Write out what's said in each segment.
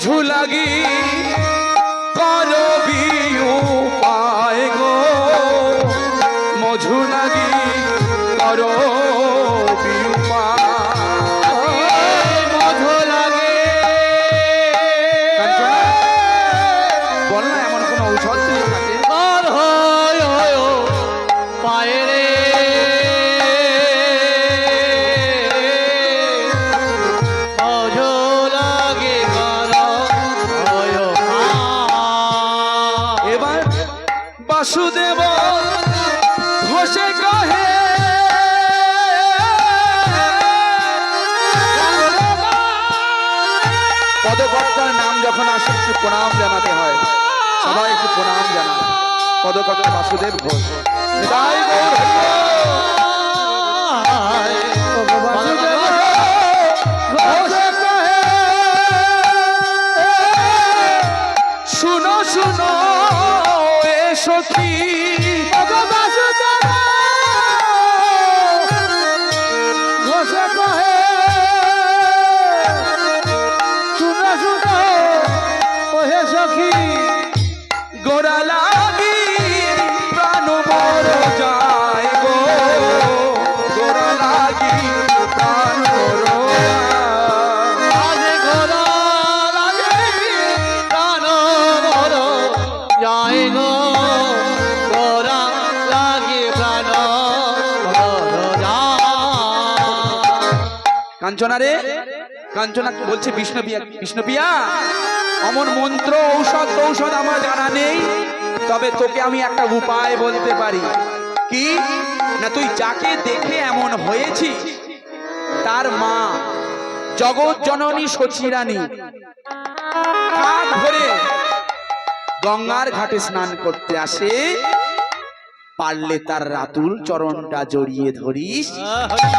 মধু লাগি বাসুদেব ঘোষে কহে পদকর্তার নাম যখন আসে একটু প্রণাম জানাতে হয়। সবাই একটু প্রণাম জানায় পদকর্তা বাসুদেব ঘোষ। হরি ঘোষে কাঞ্চনা রে? কাঞ্চনা বলছে বিষ্ণুপিয়া বিষ্ণুপিয়া অমন মন্ত্র, ঔষধ ঔষধ আমার জানা নেই, তবে তোকে আমি একটা উপায় বলতে পারি। কি? না, তুই যাকে দেখে এমন হয়েছি তার মা জগৎ জননী সচিরানী। ধরে গঙ্গার ঘাটে স্নান করতে আসে পারলে তার রাতুল চরণটা জড়িয়ে ধরিস।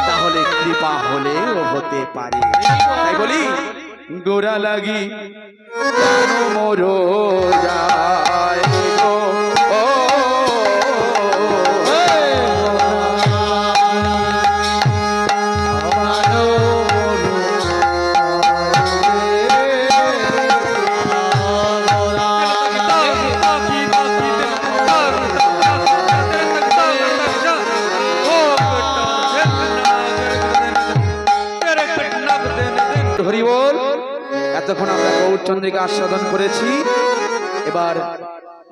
তাহলে কৃপা হলেও হতে পারে। তাই বলি, গোড়া লাগি মরো যায়। আমরা গৌরচন্দ্রিকা আস্বাদন করেছি। এবার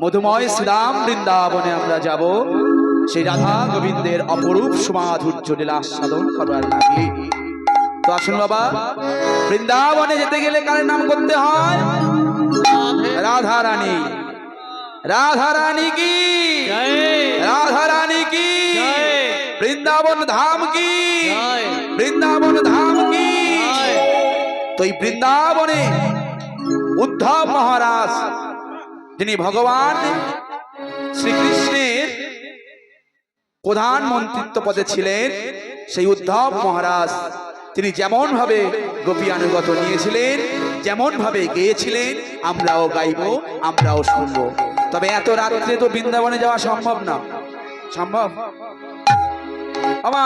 মধুময় শ্রীরাম বৃন্দাবনে আমরা যাব। সেই রাধা গোবিন্দের অপরূপ সমাধুর্য লীলা আস্বাদন করবার লাগি। তো আসুন বাবা বৃন্দাবনে যেতে গেলে কার নাম করতে হয়? রাধা রানী। রাধা রানী কি? রাধা রানী কি? বৃন্দাবন ধাম কি? বৃন্দাবন ধাম কি? তো এই বৃন্দাবনে উদ্ধব মহারাজ যিনি ভগবান শ্রীকৃষ্ণের প্রধান মন্ত্রিত্ব পদে ছিলেন সেই উদ্ধব মহারাজ তিনি যেমন ভাবে আনুগত নিয়েছিলেন যেমন ভাবে গেয়েছিলেন আমরাও গাইব আমরাও শুনব। তবে এত রাত্রে তো বৃন্দাবনে যাওয়া সম্ভব না। সম্ভব? আমা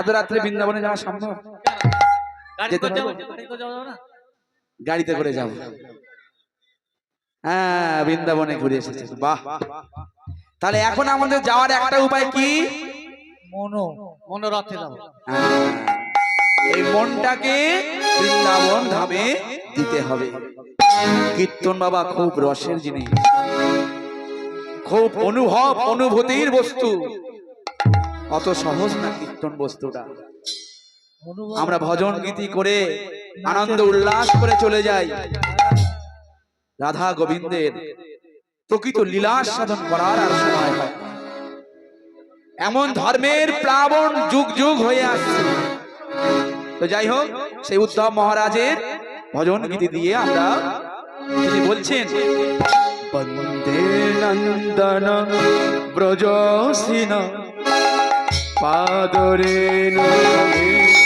এত রাত্রে বৃন্দাবনে যাওয়া সম্ভব? যেতে পারব? গাড়িতে করে যাব। হ্যাঁ বৃন্দাবনে ঘুরে এসেছে। বাহ। তাহলে এখন আমাদের যাওয়ার একটা উপায় কি? মনো মনোরথে যাব। হ্যাঁ, এই মনটাকে বৃন্দাবন ধামে দিতে হবে। কীর্তন বাবা খুব রসের জিনিস। খুব অনুভব অনুভূতির বস্তু। অত সহজ না কীর্তন বস্তুটা। আমরা ভজন গীতি করে আনন্দ উল্লাস করে চলে যাই। রাধা গোবিন্দের প্রকৃত লীলাস সাধন করার আর সময় হয়। এমন ধর্মের প্লাবন যুগ যুগ হয়ে আসছে। তো যাই হোক, সেই উদ্ধব মহারাজের ভজন গীতি দিয়ে আমরা তিনি বলছেন, বন্দে নন্দন ব্রজসিন পাদরে রসন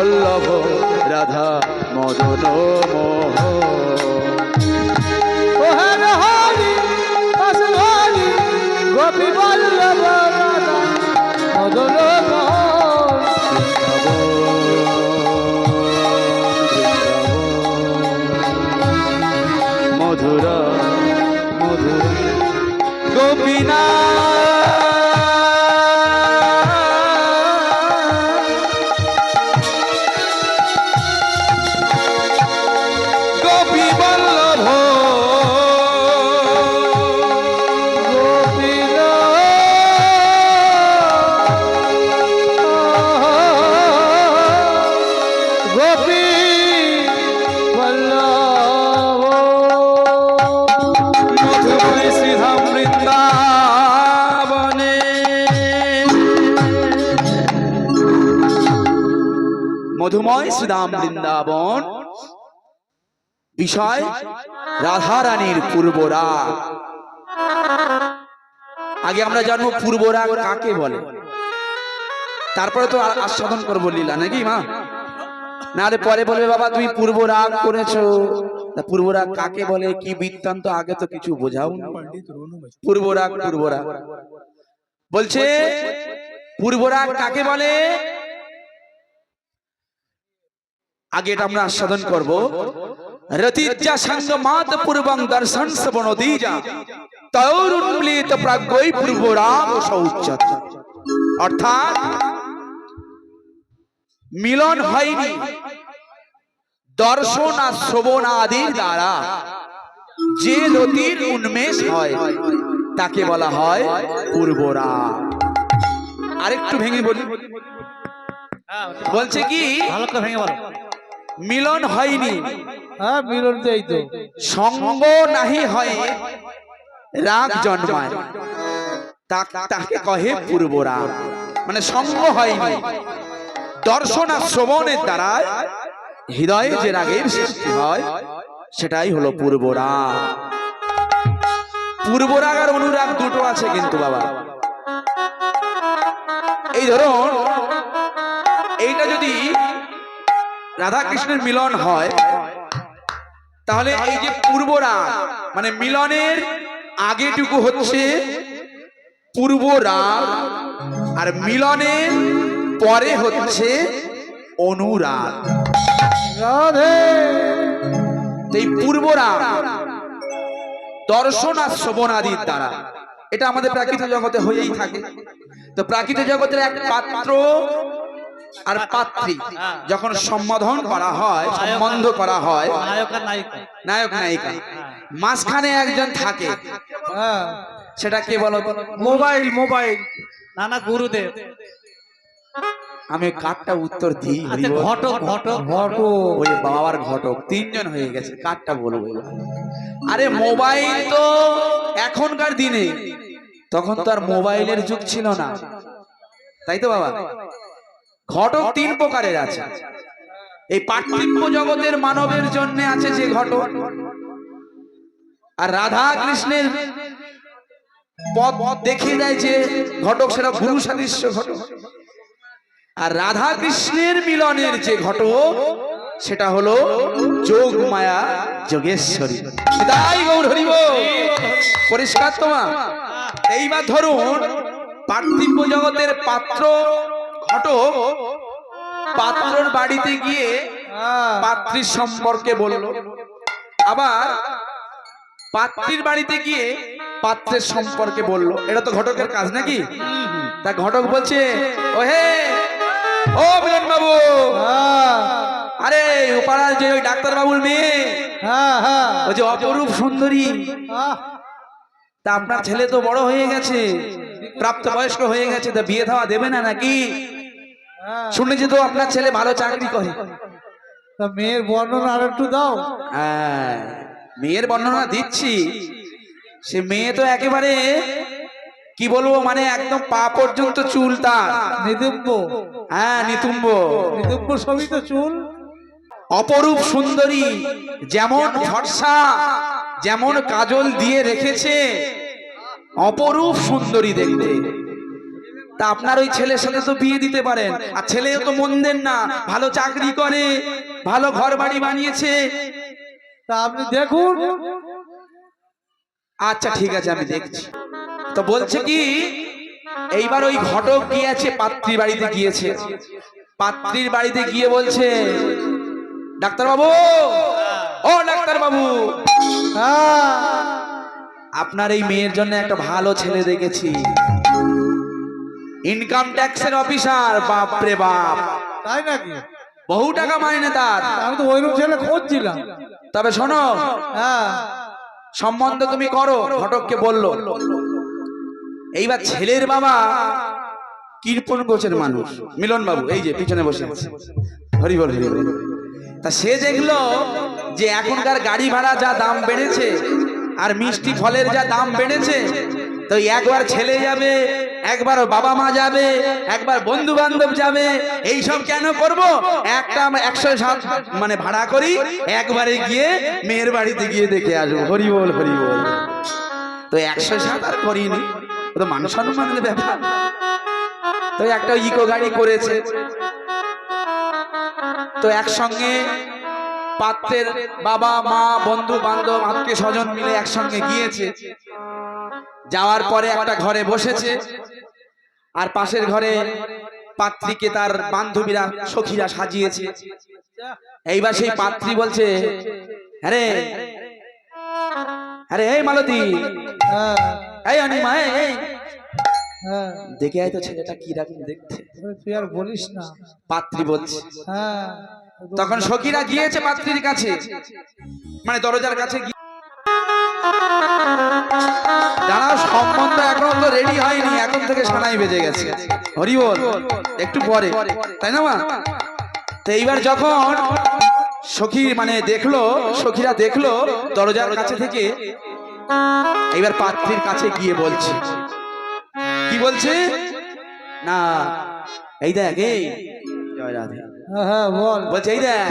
বল্লভ রাধা মদন মোহ। গোপী বল্লভ রাধা মদন মোহন মধুরা মধুরা। গোপীনা মধুময় শ্রীধাম বৃন্দাবন। বিষয় রাধারানীর পূর্বরাগ আগে আমরা জানব পূর্বরাগ কাকে বলে। তারপরে তো আস্বাদন করব লীলা নাকি মা? না পরে বলবে বাবা তুমি পূর্ব রাগ করেছ। তা পূর্ব রাগ কাকে বলে কি বৃত্তান্ত আগে তো কিছু বোঝাও না। পূর্ব রাগ পূর্ব রাগ বলছে পূর্ব রাগ কাকে বলে? আগে এটা আমরা আস্বাদন করব। রতিজ্জা সঙ্গ মাত পূর্বং দর্শন শ্রবণ দিজা তৌর উন্মলিত প্রাজ্ঞই পূর্ব রাগ সৌচ্চত অর্থাৎ মিলন হয়নি। দর্শন আর শ্রবণ আদির দ্বারা যে রতির উন্মেষ হয় তাকে বলা হয় পূর্বরা আরেকটু ভেঙে বলি। বলছে কি? ভালো করে ভেঙে বলো। মিলন হয়নি। হ্যাঁ মিলন দেই তো। সঙ্গ নাহি হয় রাগ জন্মায়। তা- তাকে কহে পূর্বরা মানে সঙ্গ হয়নি। দর্শন আর শ্রবণের দ্বারা হৃদয়ে যে রাগের সৃষ্টি হয় সেটাই হলো পূর্বরাগ। পূর্বরাগ আর অনুরাগ দুটো আছে কিন্তু বাবা। এই ধরুন এইটা যদি রাধা কৃষ্ণের মিলন হয় তাহলে এই যে পূর্বরাগ মানে মিলনের আগেটুকু হচ্ছে পূর্বরাগ আর মিলনের পরে হচ্ছে অনুরাগ। এই পূর্বরাগ দর্শন আর শ্রবণ আদির দ্বারা এটা আমাদের প্রাকৃতিক জগতে হয়েই থাকে। তো প্রাকৃতিক জগতের এক পাত্র আর পাত্রী যখন সম্বোধন করা হয় সম্বন্ধ করা হয় নায়ক আর নায়িকা। নায়ক নায়িকা। মাঝখানে একজন থাকে। হ্যাঁ। সেটা কে বলো? Mobile mobile. না না গুরুদেব। আমি কাঠটা উত্তর দিই আচ্ছা ঘটক ঘটক। ঘটক। ওই বাবার ঘটক তিনজন হয়ে গেছে কাঠটা বলব। আরে মোবাইল তো এখনকার দিনে। তখন তো আর মোবাইলের যুগ ছিল না। তাই তো বাবা? ঘটক তিন প্রকারের আছে। এই পার্থিব জগতের মানবের জন্য আছে যে ঘটক। আর রাধা কৃষ্ণের পথ দেখিয়ে দেয় যে ঘটক সেটা গুরু সাদৃশ্য ঘটক। আর রাধা কৃষ্ণের মিলনের যে ঘটক, সেটা হলো যোগ মায়া যোগেশ্বরী। তাই গৌর হরিব পরিষ্কার তোমা। এইবার ধরুন পার্থিব জগতের পাত্র পাত্রর বাড়িতে গিয়ে। পাত্রীর সম্পর্কে বলল, আবার পাত্রীর বাড়িতে গিয়ে পাত্রের সম্পর্কে বলল এটা তো ঘটকের কাজ নাকি তা ঘটক বলছে ও হে ও মিলন বাবু আরে ওপাড়ার যে ওই ডাক্তার বাবুর মেয়ে। ওই যে অপরূপ সুন্দরী, তা আপনার ছেলে তো বড় হয়ে গেছে প্রাপ্ত বয়স্ক হয়ে গেছে, তা বিয়ে দেওয়া দেবে না নাকি। শুনেছি তো আপনার ছেলে ভালো চাকরি করে। তা মেয়ের বর্ণনা আর একটু দাও। হ্যাঁ, মেয়ের বর্ণনা দিচ্ছি। সে মেয়ে তো একেবারে কি বলব মানে একদম পা পর্যন্ত চুল তার। নিদুম্ব হ্যাঁ নিতুম্ব। নিদুম্ব সবই তো চুল। অপরূপ সুন্দরী যেমন ফর্সা যেমন কাজল দিয়ে রেখেছে অপরূপ সুন্দরী দেখতে। তা আপনার ওই ছেলের সাথে তো বিয়ে দিতে পারেন। আর ছেলেও তো মন্দের না ভালো চাকরি করে ভালো ঘর বাড়ি বানিয়েছে। তা আপনি দেখুন। আচ্ছা ঠিক আছে আমি দেখছি। তো বলছে কি এইবার ওই ঘটক গিয়েছে পাত্রীর বাড়িতে গিয়েছে। পাত্রীর বাড়িতে গিয়ে বলছে ডাক্তার বাবু ও ডাক্তার বাবু হ্যাঁ, আপনার এই মেয়ের জন্য একটা ভালো ছেলে দেখেছি। ইনকাম ট্যাক্সের অফিসার বাপ রে বাপ। তাই নাকি? বহু টাকা মাইনে তার। আমি তো ওইরকম ছেলে খুঁজছিলাম। তবে শোনো হ্যাঁ। সম্বন্ধ তুমি করো ঘটককে বলল। এইবার ছেলের বাবা কীর্পন গোছের মানুষ। মিলন বাবু এই যে পিছনে বসে। হরি বল হরি বল। তা সে দেখল যে এখনকার গাড়ি ভাড়া যা দাম বেড়েছে আর মিষ্টি ফলের যা দাম বেড়েছে তো একবার ছেলে যাবে একবার বাবা মা যাবে, একবার বন্ধু বান্ধব যাবে এই সব কেন করব? একটা একশো সাত মানে ভাড়া করি, একবারে গিয়ে মেয়ের বাড়িতে গিয়ে দেখে আসব। হরি বল হরি বল তো একশো সাত আর করিনি তো সম্মানের ব্যাপার। তো একটা ইকো গাড়ি করেছে। তো একসঙ্গে পাত্রের বাবা মা বন্ধু বান্ধব আত্মীয় স্বজন মিলে একসঙ্গে গিয়েছে। যাওয়ার পরে একটা ঘরে বসেছে। আর পাশের ঘরে পাত্রীকে তার বান্ধবীরা সখীরা সাজিয়েছে। এইবার সেই পাত্রী বলছে আরে আরে এই মালতী হ্যাঁ এই অনিমা এই, হ্যাঁ দেখে আয় তো ছেলেটা কি রকম দেখতে। তুই আর বলিস না। পাত্রী বলছে হ্যাঁ। তখন সখীরা গিয়েছে পাত্রীর কাছে। মানে দরজার কাছে গিয়ে দাঁড়াও সম্বন্ধ এখনও তো রেডি হয়নি, এখন থেকে সানাই বেজে গেছে। হরি বল, একটু পরে, তাই না মা? তো এইবার যখন সখী মানে দেখল, সখীরা দেখল, দরজার কাছে থেকে এইবার পাত্রীর কাছে গিয়ে বলছে। কি বলছে? না, এই দেখ, এই, জয় রাধে। হ্যাঁ, হ্যাঁ বল। বলছে এই দেখ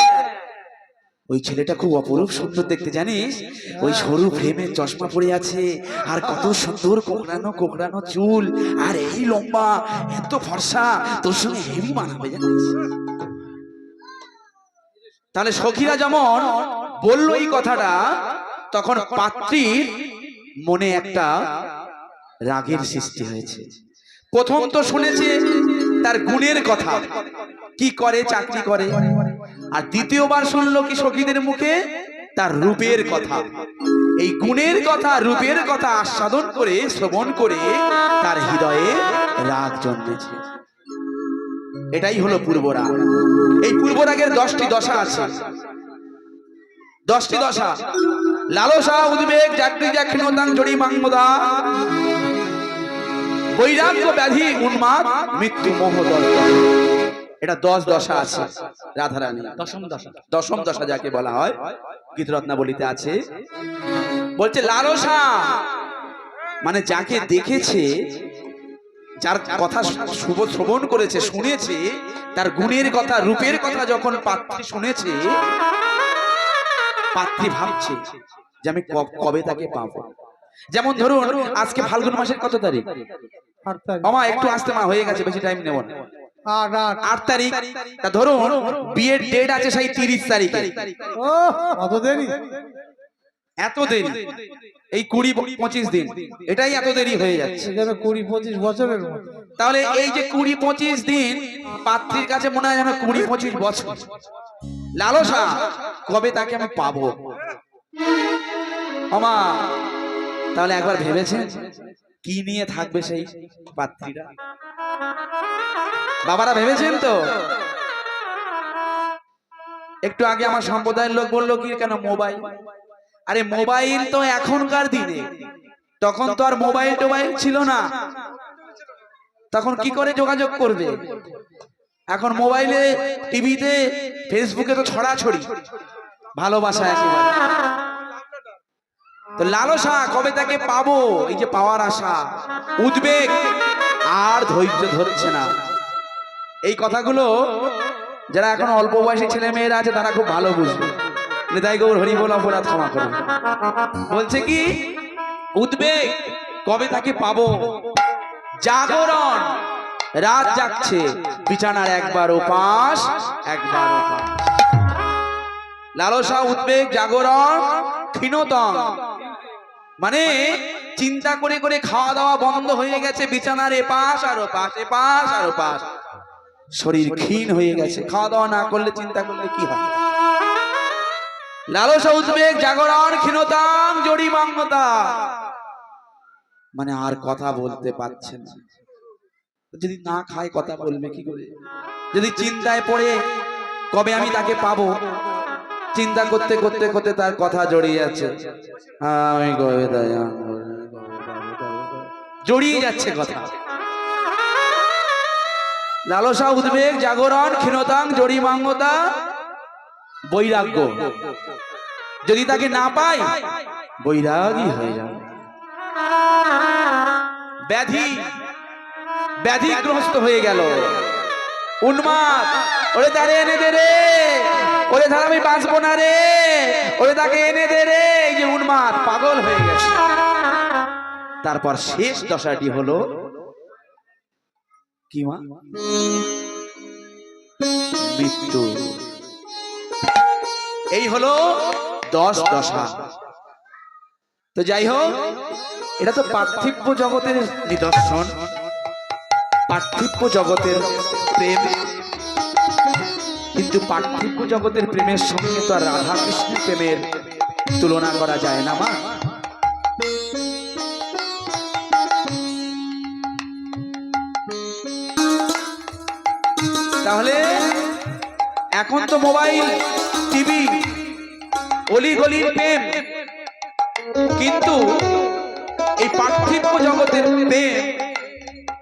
ওই ছেলেটা খুব অপরূপ সুন্দর দেখতে জানিস? ওই সরু ফ্রেমে চশমা পরে আছে আর কত সুন্দর কোকড়ানো কোকড়ানো চুল আর এই লম্বা এত ফর্সা তোর সঙ্গে হেভি মানাবে জানিস? তাহলে সখীরা যেমন বলল এই কথাটা তখন পাত্রীর মনে একটা রাগের সৃষ্টি হয়েছে। প্রথম তো শুনেছে তার গুণের কথা। কি করে, চাকরি করে? আর দ্বিতীয়বার শুনলো কি সখীদের মুখে? তার রূপের কথা। এই গুণের কথা, রূপের কথা আস্বাদন করে, শ্রবণ করে তার হৃদয়ে রাগ জন্মেছে। এটাই হলো পূর্বরাগ। এই পূর্বরাগের দশটি দশা আছে। দশটি দশা। লালসা, উদ্বেগ চাকরি জাক্ষিণতাং জড়ি মাংমদা বৈরাগ্য ব্যাধি উন্মাদ মৃত্যু মোহ। এটা দশ দশা আছে রাধারানী। দশম দশা। দশম দশা যাকে বলা হয় গীতরত্নাবলিতে আছে। বলছে লালসা মানে যাকে দেখেছে যার কথা শুভ শ্রবণ করেছে শুনেছে তার গুণের কথা রূপের কথা যখন পাত্রী শুনেছে পাত্রী ভাবছে যে আমি কবে তাকে পাবো। যেমন ধরুন আজকে ফাল্গুন মাসের কত তারিখ? মামা একটু আসতে মা হয়ে গেছে বেশি টাইম নেব না। আট তারিখ তা ধরুন বিয়ের ডেট আছে সেই তিরিশ তারিখে। অত দেরি? এত দেরি। এই কুড়ি পঁচিশ দিন। এটাই এত দেরি হয়ে যাচ্ছে। কুড়ি পঁচিশ বছরের তাহলে এই যে কুড়ি পঁচিশ দিন পাত্রীর কাছে মনে হয় যেন কুড়ি পঁচিশ বছর। লালসা কবে তাকে আমি পাবো? আমা তাহলে একবার ভেবেছেন? কি নিয়ে থাকবে সেই পাত্রীরা? বাবারা ভেবেছেন তো? একটু আগে আমার সম্প্রদায়ের লোক বলল কি কেন মোবাইল? আরে মোবাইল তো এখনকার দিনে। তখন তো আর মোবাইল টোবাইল ছিল না। তখন কি করে যোগাযোগ করবে? এখন মোবাইলে টিভিতে ফেসবুকে তো ছড়াছড়ি। ভালোবাসা একেবারে। তো লালসা, কবে তাকে পাবো? এই যে পাওয়ার আশা, উদ্বেগ, আর ধৈর্য ধরছে না। এই কথাগুলো যারা এখন অল্প বয়সী ছেলে মেয়েরা আছে, তারা খুব ভালো বুঝবে। নিতাই গৌর হরি বল অপরাধ ক্ষমা করবে বলছে কি, উদ্বেগ, কবে তাকে পাবো? জাগরণ, রাত জাগছে। বিছানার একবার উপাস একবার উপাস লালসা, উদ্বেগ, জাগরণ, ক্ষীণতম। মানে চিন্তা করে করে খাওয়া দাওয়া বন্ধ হয়ে গেছে বিছানার এপাশ আর ওপাশ, এপাশ আর ওপাশ। শরীর ক্ষীণ হয়ে গেছে, খাওয়া দাওয়া না করলে চিন্তা করলে কি হয় লালসা, উদ্বেগ, জাগরণ, ক্ষীণতাম জড়িমাঙ্গতা মানে আর কথা বলতে পারছে না। যদি না খায় কথা বলবে কি করে? যদি চিন্তায় পড়ে, কবে আমি তাকে পাবো? চিন্তা করতে করতে করতে তার কথা জড়িয়ে যাচ্ছে আমি জড়িয়ে যাচ্ছে কথা। লালসা, উদ্বেগ, জাগরণ, ক্ষীণতাং, জড়িমাঙ্গতা, বৈরাগ্য। যদি তাকে না পাই, বৈরাগী হয়ে যাবে। ব্যাধি, ব্যাধিগ্রস্ত হয়ে গেল। উন্মাদ, ওরে তারে এনে দে রে। ওরে তার আমি বাঁচবো না রে। ওরে তাকে এনে দে রে। এই যে উন্মাদ, পাগল হয়ে গেছে। তারপর শেষ দশাটি হলো, কি মা? মৃত্যু। এই হলো দশ দশা। তো যাই হোক, এটা তো পার্থিব্য জগতের নিদর্শন। পার্থিব্য জগতের প্রেম। কিন্তু পার্থিব্য জগতের প্রেমের সঙ্গে তো আর রাধা প্রেমের তুলনা করা যায় না, মা। তাহলে এখন তো মোবাইল, টিভি অলি গলির প্রেম, কিন্তু এই পার্থিব্য জগতের প্রেম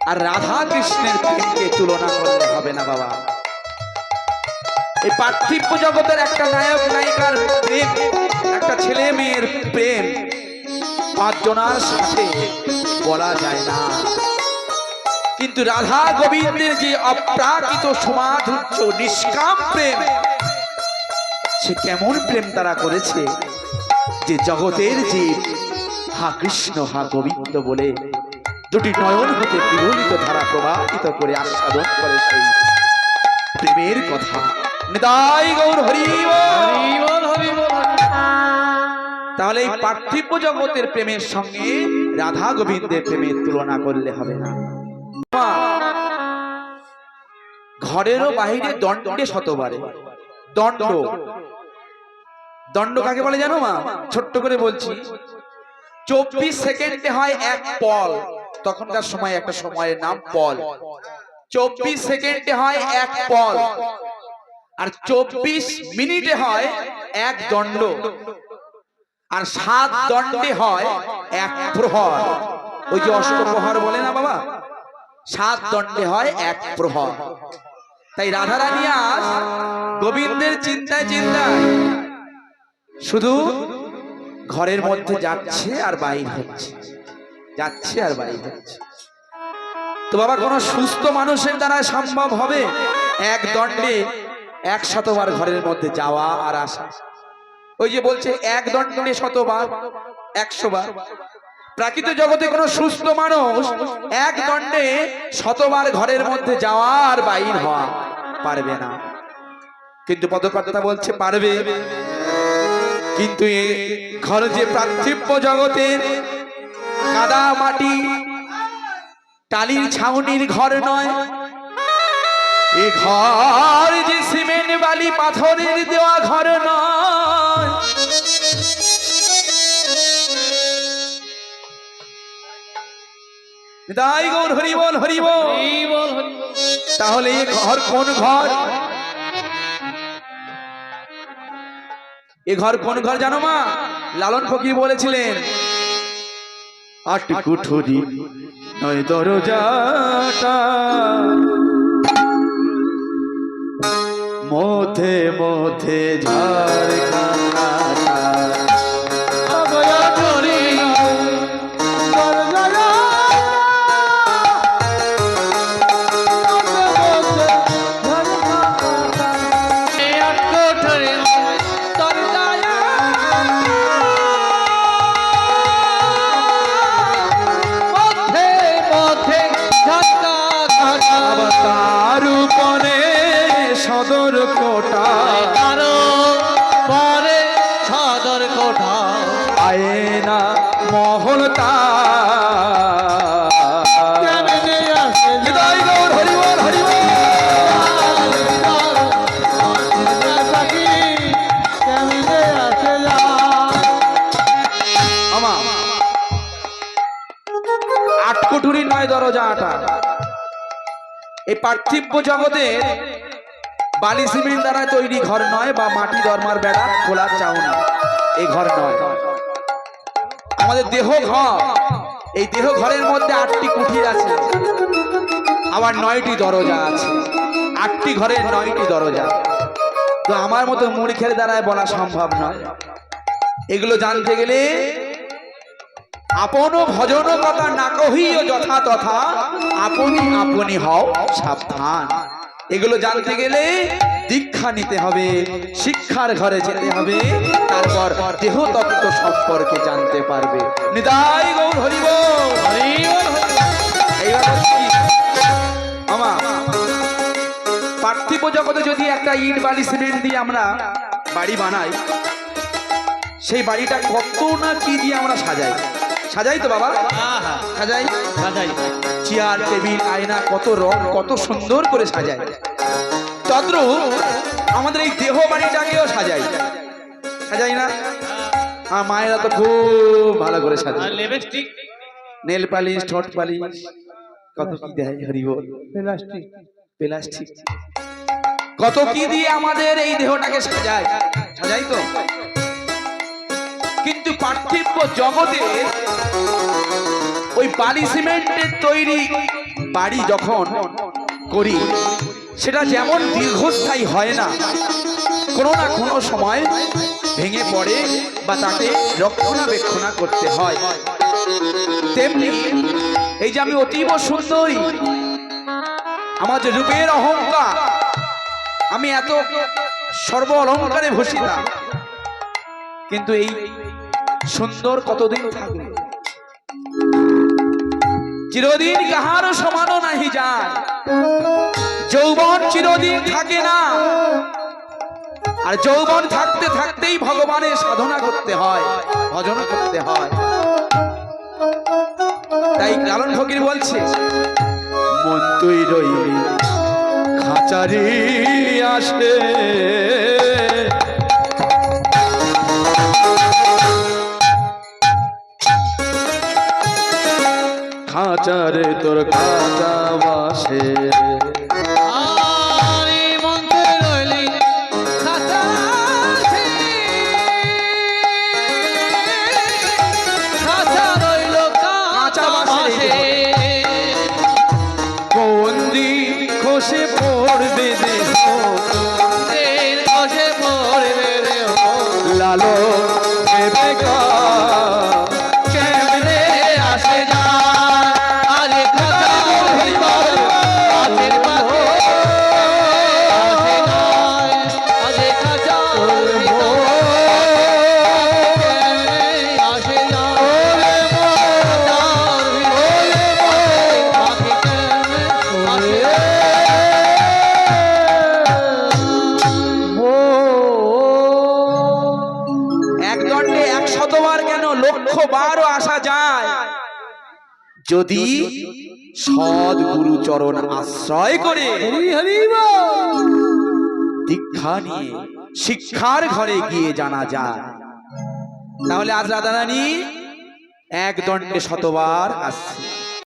আর রাধা কৃষ্ণের প্রেমকে তুলনা করলে হবে না, বাবা। এই পার্থিব্য জগতের একটা নায়ক, নায়িকার প্রেম, একটা ছেলে মেয়ের প্রেম। পাঁচজনার সাথে বলা যায় না। কিন্তু রাধা গোবিন্দের যে অপ্রাকৃত সমাধুর্য, নিষ্কাম প্রেম, সে কেমন প্রেম তারা করেছে? যে জগতের যে হা কৃষ্ণ, হা গোবিন্দ বলে দুটি নয়ন হতে বিগলিত ধারা প্রবাহিত করে আস্বাদন করে সেই প্রেমের কথা। নিতাই গৌর হরি। তাহলে এই পার্থিব্য জগতের প্রেমের সঙ্গে রাধা গোবিন্দের প্রেমের তুলনা করলে হবে না। ঘরেরও বাহিরে দণ্ডে শতবারে। দণ্ড। দণ্ড কাকে বলে জানো মা? ছোট্ট করে বলছি। চব্বিশ সেকেন্ডে হয় এক পল। তখনকার সময় একটা সময়ের নাম পল। চব্বিশ সেকেন্ডে হয় এক পল। আর চব্বিশ মিনিটে হয় এক দণ্ড। আর সাত দণ্ডে হয় এক প্রহর। ওই যে অষ্টপ্রহর বলে না বাবা? সাত দণ্ডে হয় এক প্রহর। তাই রাধারানী আজ গোবিন্দের চিন্তায় চিন্তায় শুধু ঘরের মধ্যে যাচ্ছে আর বাইর হচ্ছে। যাচ্ছে আর বাইর হচ্ছে। তো বাবা, কোন সুস্থ মানুষের দ্বারা সম্ভব হবে এক দণ্ডে এক শতবার ঘরের মধ্যে যাওয়া আর আসা। ওই যে বলছে, এক দণ্ডে শতবার, একশো বার। প্রাকৃত জগতে কোনো সুস্থ মানুষ এক দণ্ডে শতবার ঘরের মধ্যে যাওয়া আর বাইর হওয়া পারবে না। কিন্তু পদকর্তা বলছে, পারবে। কিন্তু এ ঘর যে পার্থিব্য জগতের কাদা মাটি, টালির ছাউনির ঘর নয় এ ঘর যে সিমেন্ট বালি পাথরের দেওয়া ঘর নয়। তাই গৌর হরি বল হরি বল। এই বল হরি বল। তাহলে এ ঘর কোন ঘর? এ ঘর কোন ঘর জানো মা? লালন ফকির বলেছিলেন আট কুঠুরি নয় দরজাটা। মধ্যে মধ্যে ঝাড়খানা অভয় এই পার্থিব জগতে বালি সিমেন্ট দ্বারা তৈরি ঘর নয় বা মাটি দরমার বেড়া খোলার চাউনি এই ঘর নয়। আমাদের দেহ ঘর। এই দেহ ঘরের মধ্যে আটটি কুঠির আছে। আবার নয়টি দরজা আছে। আটটি ঘরের নয়টি দরজা। তো আমার মতো মূর্খের দ্বারায় বলা সম্ভব নয়। এগুলো জানতে গেলে আপন ভজন কথা না কহিও যথা তথা, আপনি আপনি হও সাবধান। এগুলো জানতে গেলে দীক্ষা নিতে হবে, শিক্ষার ঘরে যেতে হবে, তারপর দেহ তত্ত্ব সম্পর্কে জানতে পারবে। নিদাই গৌর হরিব পার্থিব জগতে যদি একটা ইট বালি সিমেন্ট দিয়ে আমরা বাড়ি বানাই, সেই বাড়িটা কত না কি দিয়ে আমরা সাজাই? সাজাই তো বাবা। সাজাই। সাজাই। চেয়ার টেবিল আয়না কত রং কত সুন্দর করে সাজাই। তদ্রু আমাদের এই দেহ বাড়িটাকেও সাজাই। সাজাই না? আর মায়েরা তো খুব ভালো করে আর সাজায় লিপস্টিক নেল পালিশ ঠোঁট পালিশ কত কি দেয় হরি বল প্লাস্টিক। প্লাস্টিক। কত কি দিয়ে আমাদের এই দেহটাকে সাজায়। সাজাই তো? পার্থিব জগতে ওই বালি সিমেন্টের তৈরি বাড়ি যখন করি, সেটা যেমন দীর্ঘস্থায়ী হয় না, কোনো না কোনো সময় ভেঙে পড়ে বা তাকে রক্ষণাবেক্ষণা করতে হয়। তেমনি এই যে আমি অতীব সুন্দরী, আমার যে রূপের অহংকার, আমি এত সর্ব অলঙ্কারে ভূষিতা, কিন্তু এই সুন্দর কতদিন থাকবে? চিরদিন কাহারও সমানও নাহি যায়। যৌবন চিরদিন থাকে না। আর যৌবন থাকতে থাকতেই ভগবানের সাধনা করতে হয়, ভজন করতে হয়। তাই লালন ফকির বলছে, মন তুই রইলি, খাঁচারি আসে। খাঁচারে তোর খাঁচা বাসে যদি সৎ গুরুচরণ আশ্রয় করে। দীক্ষা নিয়ে শিক্ষার ঘরে গিয়ে জানা যায় তাহলে আজ রাধারানী এক দণ্ডে শতবার আসছে